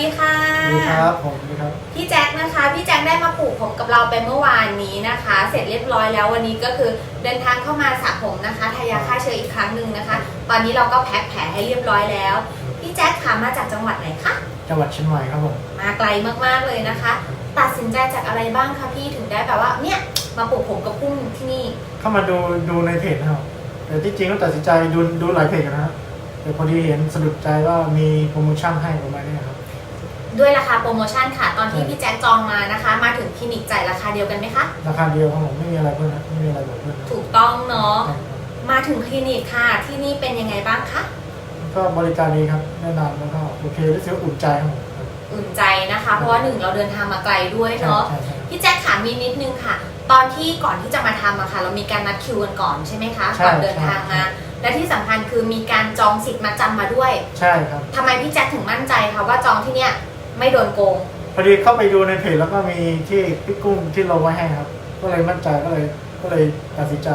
ดีค่ะดีครับผมดีครับ พี่แจ็คนะคะ พี่แจ็คได้มาปลูกผมกับเราไปเมื่อวานนี้นะคะ เสร็จเรียบร้อยแล้ววันนี้ก็คือเดินทางเข้ามาสระผมนะคะ ทายาฆ่าเชื้ออีกครั้งหนึ่งนะคะ ตอนนี้เราก็แพ็คแผลให้เรียบร้อยแล้ว พี่แจ็คค่ะมาจากจังหวัดไหนคะ จังหวัดเชียงใหม่ครับผม มาไกลมากๆเลยนะคะ ตัดสินใจจากอะไรบ้างคะพี่ถึงได้แบบว่าเนี่ยมาปลูกผมกับกุ้งที่นี่ เข้ามาดูดูในเพจนะครับแต่ที่จริงก็ตัดสินใจดูดูหลายเพจนะครับแต่พอดีเห็นสะดุดใจว่ามีโปรโมชั่นให้ประมาณนี้ครับ ด้วยราคาโปรโมชั่นค่ะ ตอนที่ใช่พี่แจ็คจองมานะคะ มาถึงคลินิกจ่ายราคาเดียวกันไหมคะ ราคาเดียวครับผมไม่มีอะไรเพิ่มนะไม่มีอะไรบวกเพิ่มนะถูกต้องเนาะใช่ครับมาถึงคลินิกค่ะ ที่นี่เป็นยังไงบ้างคะก็บริการดีครับแนะนำแล้วก็โอเครู้สึกว่าอุ่นใจครับผมอุ่นใจนะคะ เพราะว่าหนึ่งเราเดินทางมาไกลด้วยเนาะใช่ใช่พี่แจ็คถามมีนิดนึงค่ะ ตอนที่ก่อนที่จะมาทำอะค่ะ เรามีการนัดคิวกันก่อนใช่ไหมคะใช่ก่อนเดินทางใช่มาและที่สำคัญคือมีการจองสิทธิ์มาจำมาด้วยใช่ครับ ทำไมพี่แจ็คถึงมั่นใจคะว่าจองที่เนี่ย ไม่โดนโกง พอดีเข้าไปดูในเพจแล้วก็มีที่พี่กุ้งที่เราไว้ให้ครับ ก็เลยมั่นใจก็เลยก็เลยตัดสินใจ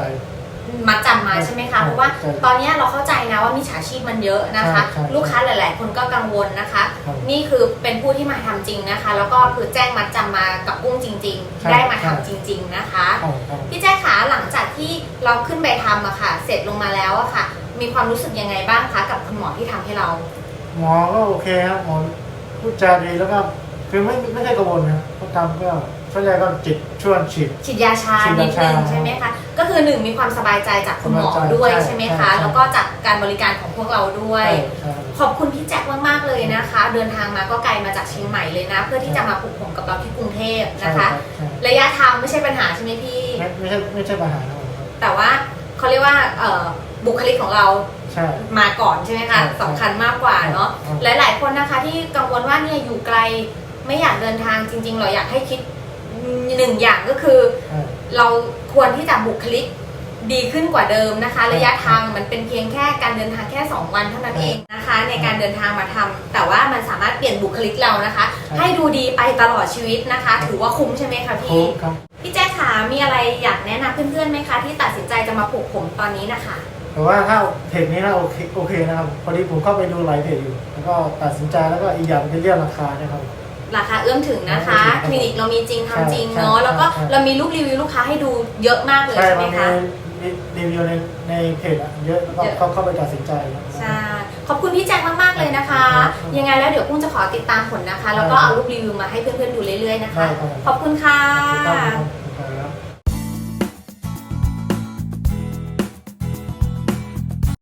มาจำมาใช่ไหมใช่คะ เพราะว่าใช่ตอนเนี้ยเราเข้าใจนะว่ามิจฉาชีพมันเยอะนะคะ ใช่ใช่ลูกค้าหลาย ๆ คนก็กังวลนะคะ ครับนี่คือเป็นผู้ที่มาทำจริงนะคะ แล้วก็คือแจ้งมัดจำมากับกุ้งจริง ใช่ ๆ ได้มาทำใช่จริง ๆ นะคะ ครับครับ พี่แจ๊คขาหลังจากที่เราขึ้นไปทำอะค่ะ เสร็จลงมาแล้วอะค่ะ มีความรู้สึกยังไงบ้างคะกับคุณหมอที่ทำให้เรา หมอก็โอเคครับหมอ พูดจาดีแล้วก็คือไม่ไม่ใช่กังวลนะครับเพราะทำก็ส่วนใหญ่ก็จิตชวนฉีด ฉีดยาชาฉีดนิยาดชานึงใช่ไหมคะก็คือหนึ่งมีความสบายใจจากคุณหมอสบายใจด้วยใช่ใช่ไหมใช่คะใช่ แล้วก็จากการบริการของพวกเราด้วยใช่ใช่ ขอบคุณพี่แจ็คมากๆเลยนะคะ เดินทางมาก็ไกลมาจากเชียงใหม่เลยนะ เพื่อที่จะมาปลูกผมกับเราที่กรุงเทพใช่นะครัคะบใช่ระยะทางไม่ใช่ปัญหาใช่ไหมพี่ ไม่ไม่ใช่ไม่ใช่ปัญหาครับผมครับแต่ว่า เขาเรียกว่าเอ่อบุคลิกของเราใช่ มาก่อนใช่ไหมคะใช่สำคัญมากกว่าเนาะครับหลาย ๆ คนนะคะที่กังวลว่าเนี่ยอยู่ไกลไม่อยากเดินทางจริง ๆ เราอยากให้คิดหนึ่งอย่างก็คือ ใช่ เราควรที่จะบุคลิกดีขึ้นกว่าเดิมนะคะใช่ระยะทางมันเป็นเพียงแค่การเดินทางแค่ 2 วันเท่านั้นใช่เองนะคะ ในการเดินทางมาทำแต่ว่ามันสามารถเปลี่ยนบุคลิกเรานะคะ ใช่ ให้ดูดีไปตลอดชีวิตนะคะ ถือว่าคุ้มใช่ไหมคะคุ้พี่มครับ พี่แจ๊ คขามีอะไรอยากแนะนำเพื่อนๆไหมคะที่ตัดสินใจจะมาปลูกผมตอนนี้นะคะ แต่ว่าถ้าเพจนี้นะโอเคโอเคนะครับพอดีผมเข้าไปดูหลายเพจอยู่ แล้วก็ตัดสินใจแล้วก็อีกอย่างเป็นเรื่องราคาเนะครับ ราคาเอื้อมถึงนะคะเอื้อมถึงครับคลินิกเรามีจริงทำจริงใช่เนาะใช่แล้วก็ใช่ เรามีรูปรีวิวลูกค้าให้ดูเยอะมากเลยใช่ใช่ไหมมันมีคะ รีรีวิวในในเพจอะเยอะแล้วก็เยอะ เข้าเข้าไปตัดสินใจครับใช่ขอบคุณพี่แจ็คมากๆเลยนะคะ ครับยังไงแล้วเดี๋ยวกุ้งจะขอติดตามผลนะคะ แล้วก็ได้ครับเอารูปรีวิวมาให้เพื่อนๆดูเรื่อยๆนะคะ ได้ครับ ขอบคุณค่ะ ขอบคุณครับ